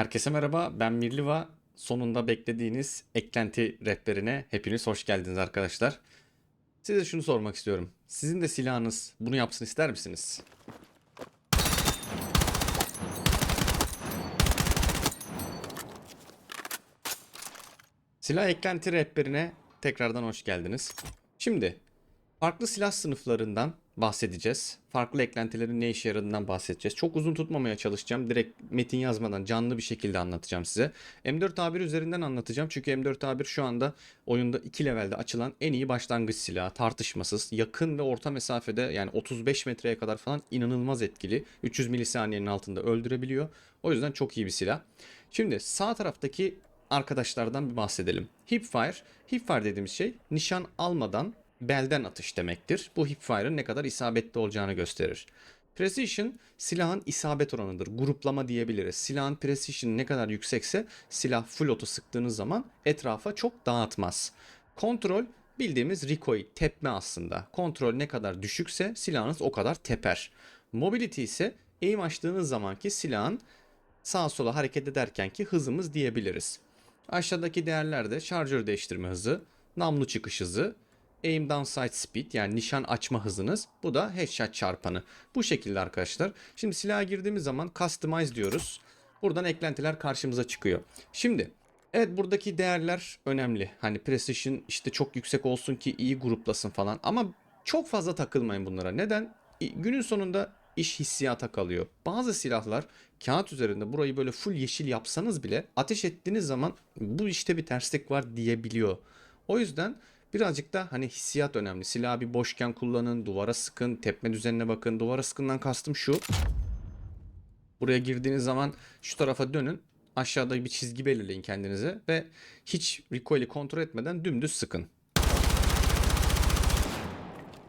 Herkese merhaba, ben Mirliva. Sonunda beklediğiniz eklenti rehberine hepiniz hoş geldiniz arkadaşlar. Size şunu sormak istiyorum. Sizin de silahınız bunu yapsın ister misiniz? Silah eklenti rehberine tekrardan hoş geldiniz. Şimdi farklı silah sınıflarından bahsedeceğiz. Farklı eklentilerin ne işe yaradığından bahsedeceğiz. Çok uzun tutmamaya çalışacağım. Direkt metin yazmadan canlı bir şekilde anlatacağım size. M4A1 üzerinden anlatacağım. Çünkü M4A1 şu anda oyunda 2 levelde açılan en iyi başlangıç silahı. Tartışmasız. Yakın ve orta mesafede yani 35 metreye kadar falan inanılmaz etkili. 300 milisaniyenin altında öldürebiliyor. O yüzden çok iyi bir silah. Şimdi sağ taraftaki arkadaşlardan bir bahsedelim. Hipfire, hipfire dediğimiz şey nişan almadan belden atış demektir. Bu hipfire'ın ne kadar isabetli olacağını gösterir. Precision silahın isabet oranıdır. Gruplama diyebiliriz. Silahın precision ne kadar yüksekse silah full auto sıktığınız zaman etrafa çok dağıtmaz. Kontrol bildiğimiz recoil, tepme aslında. Kontrol ne kadar düşükse silahınız o kadar teper. Mobility ise aim açtığınız zamanki silahın sağa sola hareket ederkenki hızımız diyebiliriz. Aşağıdaki değerler de şarjör değiştirme hızı, namlu çıkış hızı, aim down sight speed yani nişan açma hızınız. Bu da headshot çarpanı. Bu şekilde arkadaşlar. Şimdi silaha girdiğimiz zaman customize diyoruz. Buradan eklentiler karşımıza çıkıyor. Şimdi evet buradaki değerler önemli. Hani precision işte çok yüksek olsun ki iyi gruplasın falan. Ama çok fazla takılmayın bunlara. Neden? Günün sonunda iş hissiyata kalıyor. Bazı silahlar kağıt üzerinde burayı böyle full yeşil yapsanız bile ateş ettiğiniz zaman bu işte bir terslik var diyebiliyor. O yüzden birazcık da hani hissiyat önemli. Silahı bir boşken kullanın, duvara sıkın, tepme düzenine bakın. Duvara sıkından kastım şu. Buraya girdiğiniz zaman şu tarafa dönün. Aşağıda bir çizgi belirleyin kendinize ve hiç recoil'i kontrol etmeden dümdüz sıkın.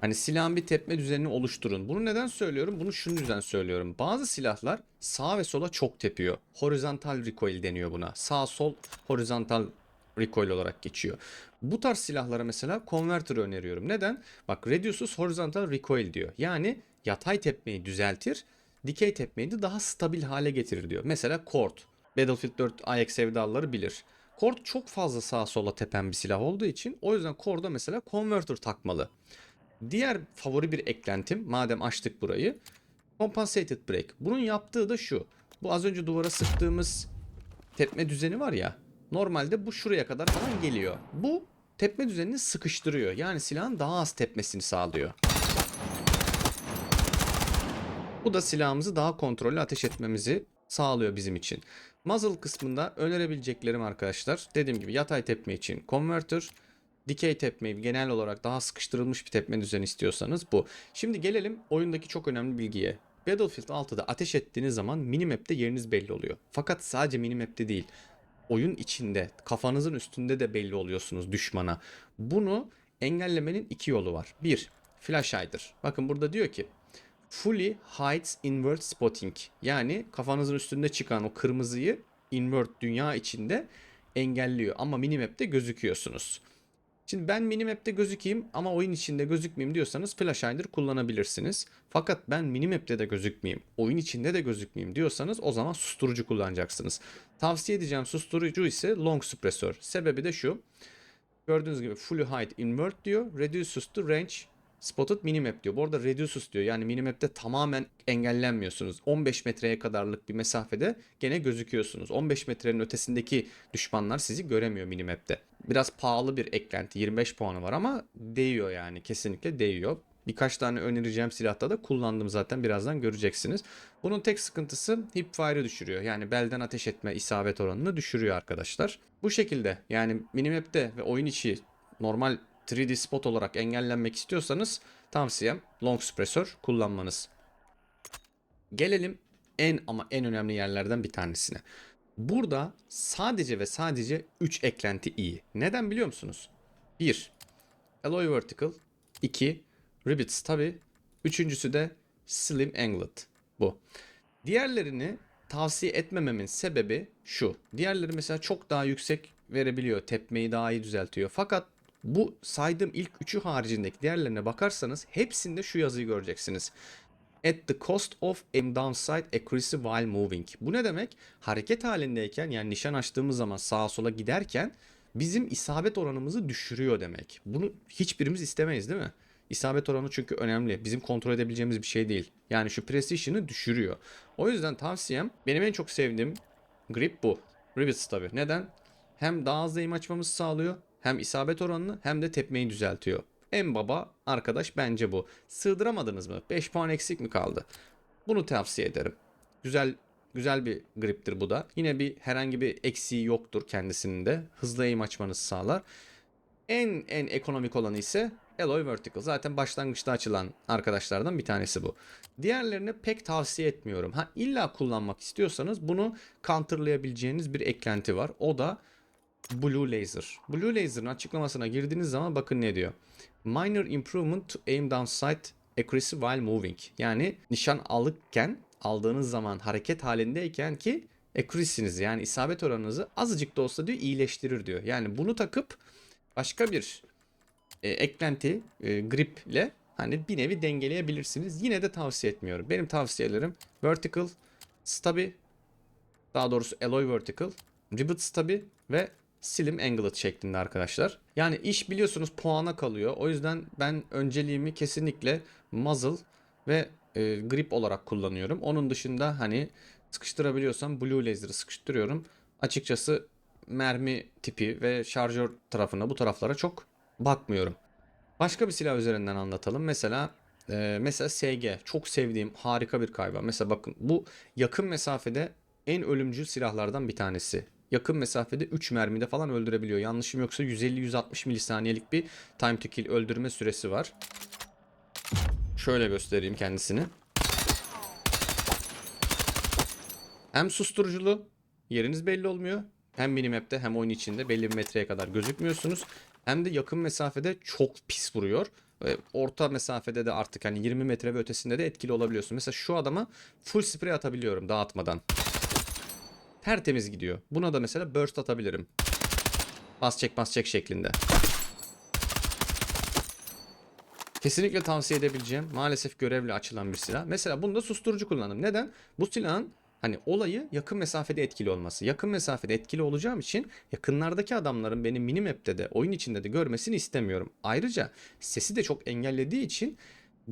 Hani silahın bir tepme düzenini oluşturun. Bunu neden söylüyorum? Bunu şunun yüzden söylüyorum. Bazı silahlar sağ ve sola çok tepiyor. Horizontal recoil deniyor buna. Sağ sol horizontal recoil olarak geçiyor. Bu tarz silahlara mesela converter öneriyorum. Neden? Bak reduces horizontal recoil diyor. Yani yatay tepmeyi düzeltir, dikey tepmeyi de daha stabil hale getirir diyor. Mesela Cord. Battlefield 4 AX sevdalıları bilir. Cord çok fazla sağa sola tepen bir silah olduğu için o yüzden Cord'a mesela converter takmalı. Diğer favori bir eklentim madem açtık burayı. Compensated Break. Bunun yaptığı da şu. Bu az önce duvara sıktığımız tepme düzeni var ya. Normalde bu şuraya kadar falan geliyor. Bu tepme düzenini sıkıştırıyor. Yani silahın daha az tepmesini sağlıyor. Bu da silahımızı daha kontrollü ateş etmemizi sağlıyor bizim için. Muzzle kısmında önerebileceklerim arkadaşlar. Dediğim gibi yatay tepme için converter, dikey tepmeyi genel olarak daha sıkıştırılmış bir tepme düzeni istiyorsanız bu. Şimdi gelelim oyundaki çok önemli bilgiye. Battlefield 6'da ateş ettiğiniz zaman minimap'te yeriniz belli oluyor. Fakat sadece minimap'te değil. Oyun içinde, kafanızın üstünde de belli oluyorsunuz düşmana. Bunu engellemenin iki yolu var. Bir, flash hider. Bakın burada diyor ki fully hides invert spotting. Yani kafanızın üstünde çıkan o kırmızıyı invert dünya içinde engelliyor ama minimap'te gözüküyorsunuz. Şimdi ben minimap'te gözükeyim ama oyun içinde gözükmeyeyim diyorsanız flash hider kullanabilirsiniz. Fakat ben minimap'te de gözükmeyeyim, oyun içinde de gözükmeyeyim diyorsanız o zaman susturucu kullanacaksınız. Tavsiye edeceğim susturucu ise long suppressor. Sebebi de şu. Gördüğünüz gibi fully hide invert diyor. Reduces to range spotted minimap diyor. Bu arada reduces diyor. Yani minimap'te tamamen engellenmiyorsunuz. 15 metreye kadarlık bir mesafede gene gözüküyorsunuz. 15 metrenin ötesindeki düşmanlar sizi göremiyor minimap'te. Biraz pahalı bir eklenti. 25 puanı var ama değiyor yani. Kesinlikle değiyor. Birkaç tane önereceğim silahta da kullandım zaten birazdan göreceksiniz. Bunun tek sıkıntısı hipfire'ı düşürüyor. Yani belden ateş etme isabet oranını düşürüyor arkadaşlar. Bu şekilde yani minimap'te ve oyun içi normal 3D spot olarak engellenmek istiyorsanız tavsiyem long suppressor kullanmanız. Gelelim en ama en önemli yerlerden bir tanesine. Burada sadece ve sadece 3 eklenti iyi. Neden biliyor musunuz? 1. Alloy Vertical 2. Rivets tabi. Üçüncüsü de Slim Anglet. Bu. Diğerlerini tavsiye etmememin sebebi şu. Diğerleri mesela çok daha yüksek verebiliyor. Tepmeyi daha iyi düzeltiyor. Fakat bu saydığım ilk üçü haricindeki diğerlerine bakarsanız hepsinde şu yazıyı göreceksiniz. at the cost of aim downside accuracy while moving. Bu ne demek? Hareket halindeyken yani nişan açtığımız zaman sağa sola giderken bizim isabet oranımızı düşürüyor demek. Bunu hiçbirimiz istemeyiz değil mi? İsabet oranı çünkü önemli. Bizim kontrol edebileceğimiz bir şey değil. Yani şu precision'ı düşürüyor. O yüzden tavsiyem benim en çok sevdiğim grip bu. Rivets tabi. Neden? Hem daha hızlı aim açmamızı sağlıyor. Hem isabet oranını hem de tepmeyi düzeltiyor. En baba arkadaş bence bu. Sığdıramadınız mı? 5 puan eksik mi kaldı? Bunu tavsiye ederim. Güzel güzel bir griptir bu da. Yine bir herhangi bir eksiği yoktur kendisinin de. Hızlı aim açmanızı sağlar. En en ekonomik olanı ise Alloy Vertical. Zaten başlangıçta açılan arkadaşlardan bir tanesi bu. Diğerlerini pek tavsiye etmiyorum. Ha illa kullanmak istiyorsanız bunu counterlayabileceğiniz bir eklenti var. O da Blue Laser. Blue Laser'ın açıklamasına girdiğiniz zaman bakın ne diyor. Minor improvement to aim down sight accuracy while moving. Yani nişan alıkken aldığınız zaman hareket halindeyken ki accuracy'nizi yani isabet oranınızı azıcık da olsa diyor iyileştirir diyor. Yani bunu takıp başka bir e, eklenti e, griple hani bir nevi dengeleyebilirsiniz. Yine de tavsiye etmiyorum. Benim tavsiyelerim vertical, stabi, daha doğrusu alloy vertical, rivet stabi ve slim anglet şeklinde arkadaşlar. Yani iş biliyorsunuz puana kalıyor. O yüzden ben önceliğimi kesinlikle muzzle ve e, grip olarak kullanıyorum. Onun dışında hani sıkıştırabiliyorsam blue laser'ı sıkıştırıyorum. Açıkçası mermi tipi ve şarjör tarafına bu taraflara çok bakmıyorum. Başka bir silah üzerinden anlatalım. Mesela e, mesela SG çok sevdiğim harika bir kayba. Mesela bakın bu yakın mesafede en ölümcül silahlardan bir tanesi. Yakın mesafede 3 mermide falan öldürebiliyor. Yanlışım yoksa 150-160 milisaniyelik bir time to kill öldürme süresi var. Şöyle göstereyim kendisini. Hem susturuculu, yeriniz belli olmuyor. Hem minimap'te hem oyun içinde belli bir metreye kadar gözükmüyorsunuz. Hem de yakın mesafede çok pis vuruyor. Orta mesafede de artık hani 20 metre ve ötesinde de etkili olabiliyorsun. Mesela şu adama full spray atabiliyorum dağıtmadan. Tertemiz gidiyor. Buna da mesela burst atabilirim. Bas çek bas çek şeklinde. Kesinlikle tavsiye edebileceğim. Maalesef görevle açılan bir silah. Mesela bunda susturucu kullandım. Neden? Bu silahın hani olayı yakın mesafede etkili olması. Yakın mesafede etkili olacağım için yakınlardaki adamların beni minimap'te de oyun içinde de görmesini istemiyorum. Ayrıca sesi de çok engellediği için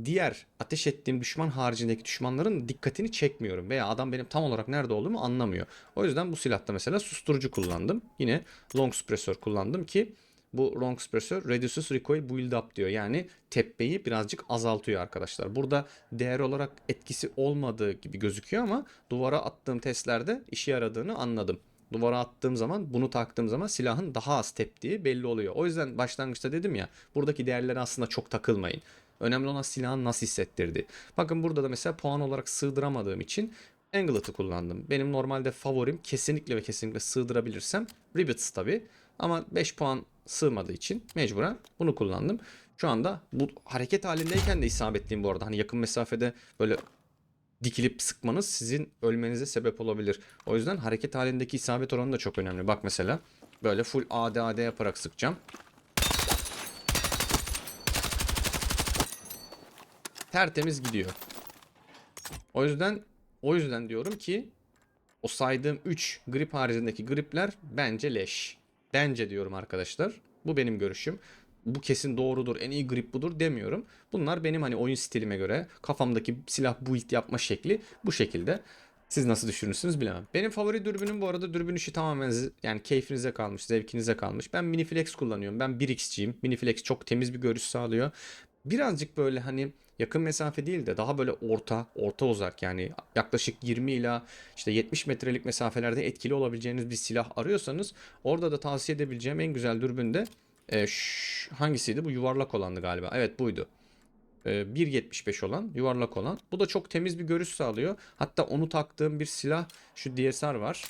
diğer ateş ettiğim düşman haricindeki düşmanların dikkatini çekmiyorum veya adam benim tam olarak nerede olduğumu anlamıyor. O yüzden bu silahta mesela susturucu kullandım. Yine long suppressor kullandım ki bu long suppressor reduces recoil build up diyor. Yani tepmeyi birazcık azaltıyor arkadaşlar. Burada değer olarak etkisi olmadığı gibi gözüküyor ama duvara attığım testlerde işe yaradığını anladım. Duvara attığım zaman bunu taktığım zaman silahın daha az teptiği belli oluyor. O yüzden başlangıçta dedim ya buradaki değerlere aslında çok takılmayın. Önemli olan silahın nasıl hissettirdi. Bakın burada da mesela puan olarak sığdıramadığım için Anglet'ı kullandım. Benim normalde favorim kesinlikle ve kesinlikle sığdırabilirsem Ribbits tabi. Ama 5 puan sığmadığı için mecburen bunu kullandım. Şu anda bu hareket halindeyken de isabetliyim bu arada. Hani yakın mesafede böyle dikilip sıkmanız sizin ölmenize sebep olabilir. O yüzden hareket halindeki isabet oranı da çok önemli. Bak mesela böyle full AD AD yaparak sıkacağım. Tertemiz gidiyor. O yüzden o yüzden diyorum ki o saydığım 3 grip haricindeki gripler bence leş. Bence diyorum arkadaşlar. Bu benim görüşüm. Bu kesin doğrudur, en iyi grip budur demiyorum. Bunlar benim hani oyun stilime göre kafamdaki silah build yapma şekli bu şekilde. Siz nasıl düşünürsünüz bilemem. Benim favori dürbünüm bu arada dürbün işi tamamen yani keyfinize kalmış, zevkinize kalmış. Ben Miniflex kullanıyorum. Ben 1x'ciyim. Miniflex çok temiz bir görüş sağlıyor. Birazcık böyle hani yakın mesafe değil de daha böyle orta, orta uzak yani yaklaşık 20 ila işte 70 metrelik mesafelerde etkili olabileceğiniz bir silah arıyorsanız orada da tavsiye edebileceğim en güzel dürbün de e, hangisiydi? Bu yuvarlak olandı galiba. Evet buydu. E, 1.75 olan yuvarlak olan. Bu da çok temiz bir görüş sağlıyor. Hatta onu taktığım bir silah şu DSR var.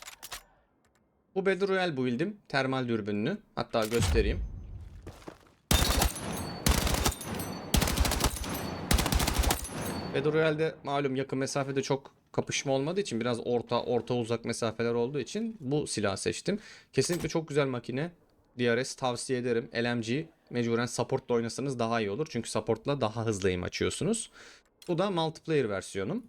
Bu Battle Royale build'im. Termal dürbünlü. Hatta göstereyim. Battle Royale'de malum yakın mesafede çok kapışma olmadığı için biraz orta orta uzak mesafeler olduğu için bu silahı seçtim. Kesinlikle çok güzel makine. DRS tavsiye ederim. LMG mecburen supportla oynasanız daha iyi olur. Çünkü supportla daha hızlı aim açıyorsunuz. Bu da multiplayer versiyonum.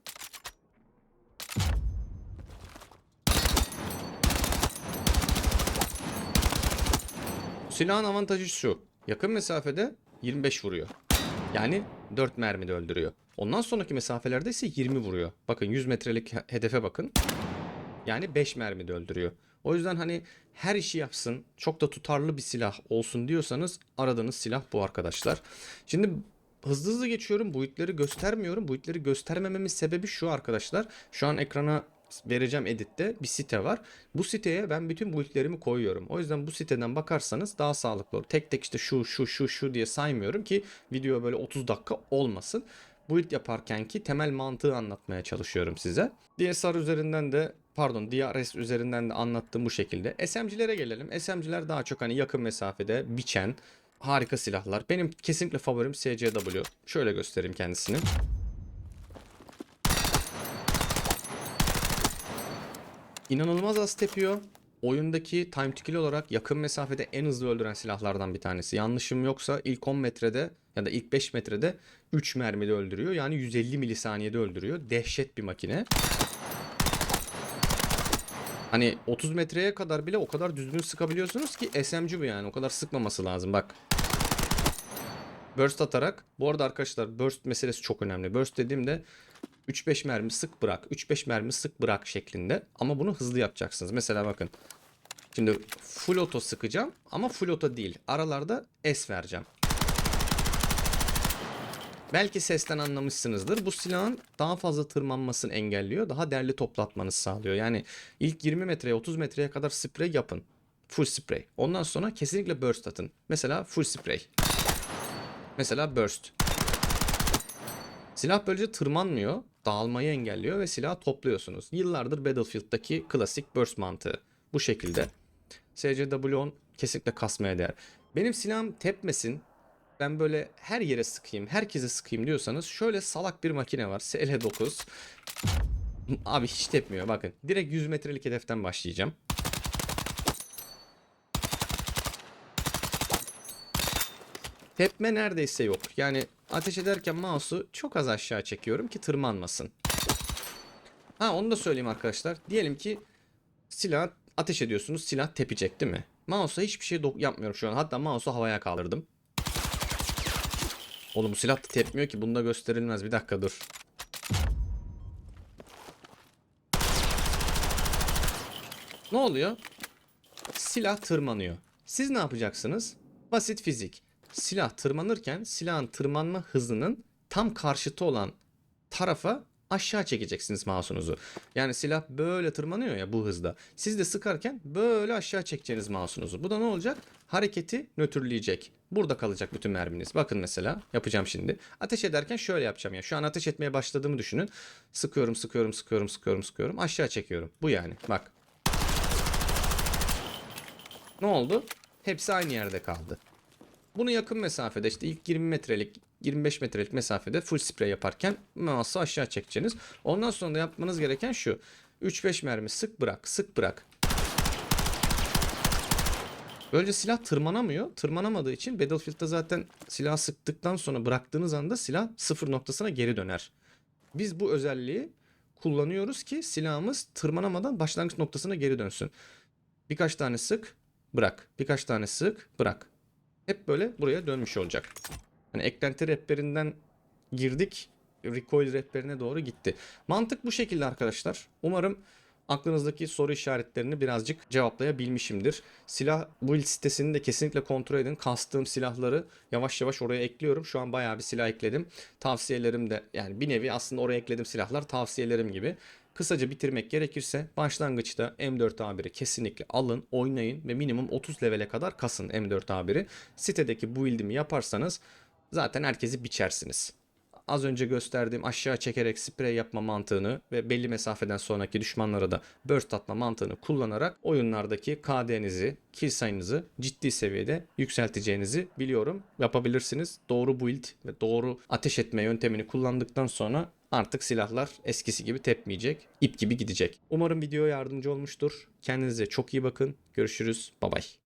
Silahın avantajı şu. Yakın mesafede 25 vuruyor. Yani 4 mermide öldürüyor. Ondan sonraki mesafelerde ise 20 vuruyor. Bakın 100 metrelik he- hedefe bakın. Yani 5 mermide öldürüyor. O yüzden hani her işi yapsın, çok da tutarlı bir silah olsun diyorsanız aradığınız silah bu arkadaşlar. Şimdi hızlı hızlı geçiyorum. Boyutları göstermiyorum. Boyutları göstermememin sebebi şu arkadaşlar. Şu an ekrana vereceğim editte bir site var. Bu siteye ben bütün boyutlarımı koyuyorum. O yüzden bu siteden bakarsanız daha sağlıklı olur. Tek tek işte şu şu şu şu diye saymıyorum ki video böyle 30 dakika olmasın. Build yaparken ki temel mantığı anlatmaya çalışıyorum size. DSR üzerinden de pardon DRS üzerinden de anlattığım bu şekilde. SMG'lere gelelim. SMG'ler daha çok hani yakın mesafede biçen harika silahlar. Benim kesinlikle favorim SCW. Şöyle göstereyim kendisini. İnanılmaz az tepiyor. Oyundaki time to kill olarak yakın mesafede en hızlı öldüren silahlardan bir tanesi. Yanlışım yoksa ilk 10 metrede ya da ilk 5 metrede 3 mermide öldürüyor. Yani 150 milisaniyede öldürüyor. Dehşet bir makine. Hani 30 metreye kadar bile o kadar düzgün sıkabiliyorsunuz ki SMG bu yani. O kadar sıkmaması lazım bak. Burst atarak. Bu arada arkadaşlar burst meselesi çok önemli. Burst dediğimde 3-5 mermi sık bırak. 3-5 mermi sık bırak şeklinde. Ama bunu hızlı yapacaksınız. Mesela bakın. Şimdi full auto sıkacağım ama full auto değil. Aralarda S vereceğim. Belki sesten anlamışsınızdır. Bu silahın daha fazla tırmanmasını engelliyor. Daha derli toplatmanızı sağlıyor. Yani ilk 20 metreye 30 metreye kadar sprey yapın. Full spray. Ondan sonra kesinlikle burst atın. Mesela full spray. Mesela burst. Silah böylece tırmanmıyor, dağılmayı engelliyor ve silahı topluyorsunuz. Yıllardır Battlefield'daki klasik burst mantığı. Bu şekilde. SCW-10 kesinlikle kasmaya değer. Benim silahım tepmesin, ben böyle her yere sıkayım, herkese sıkayım diyorsanız şöyle salak bir makine var. SL9. Abi hiç tepmiyor bakın. Direkt 100 metrelik hedeften başlayacağım. Tepme neredeyse yok. Yani ateş ederken mouse'u çok az aşağı çekiyorum ki tırmanmasın. Ha onu da söyleyeyim arkadaşlar. Diyelim ki silah ateş ediyorsunuz. Silah tepecek değil mi? Mouse'a hiçbir şey yapmıyorum şu an. Hatta mouse'u havaya kaldırdım. Oğlum silah da tepmiyor ki. Bunda gösterilmez. Bir dakika dur. Ne oluyor? Silah tırmanıyor. Siz ne yapacaksınız? Basit fizik. Silah tırmanırken silahın tırmanma hızının tam karşıtı olan tarafa aşağı çekeceksiniz mouse'unuzu. Yani silah böyle tırmanıyor ya bu hızda. Siz de sıkarken böyle aşağı çekeceğiniz mouse'unuzu. Bu da ne olacak? Hareketi nötrleyecek. Burada kalacak bütün merminiz. Bakın mesela yapacağım şimdi. Ateş ederken şöyle yapacağım ya. Şu an ateş etmeye başladığımı düşünün. Sıkıyorum, sıkıyorum, sıkıyorum, sıkıyorum, sıkıyorum. Aşağı çekiyorum. Bu yani. Bak. Ne oldu? Hepsi aynı yerde kaldı. Bunu yakın mesafede işte ilk 20 metrelik 25 metrelik mesafede full spray yaparken mouse'u aşağı çekeceğiniz. Ondan sonra da yapmanız gereken şu. 3-5 mermi sık bırak, sık bırak. Böylece silah tırmanamıyor. Tırmanamadığı için Battlefield'da zaten silah sıktıktan sonra bıraktığınız anda silah sıfır noktasına geri döner. Biz bu özelliği kullanıyoruz ki silahımız tırmanamadan başlangıç noktasına geri dönsün. Birkaç tane sık, bırak. Birkaç tane sık, bırak. Hep böyle buraya dönmüş olacak. Hani eklenti rehberinden girdik. Recoil rehberine doğru gitti. Mantık bu şekilde arkadaşlar. Umarım aklınızdaki soru işaretlerini birazcık cevaplayabilmişimdir. Silah build sitesini de kesinlikle kontrol edin. Kastığım silahları yavaş yavaş oraya ekliyorum. Şu an bayağı bir silah ekledim. Tavsiyelerim de yani bir nevi aslında oraya ekledim silahlar tavsiyelerim gibi. Kısaca bitirmek gerekirse başlangıçta M4A1'i kesinlikle alın, oynayın ve minimum 30 levele kadar kasın M4A1'i. Sitedeki build'imi yaparsanız zaten herkesi biçersiniz. Az önce gösterdiğim aşağı çekerek sprey yapma mantığını ve belli mesafeden sonraki düşmanlara da burst atma mantığını kullanarak oyunlardaki KD'nizi, kill sayınızı ciddi seviyede yükselteceğinizi biliyorum. Yapabilirsiniz. Doğru build ve doğru ateş etme yöntemini kullandıktan sonra artık silahlar eskisi gibi tepmeyecek, ip gibi gidecek. Umarım video yardımcı olmuştur. Kendinize çok iyi bakın. Görüşürüz. Bay bay.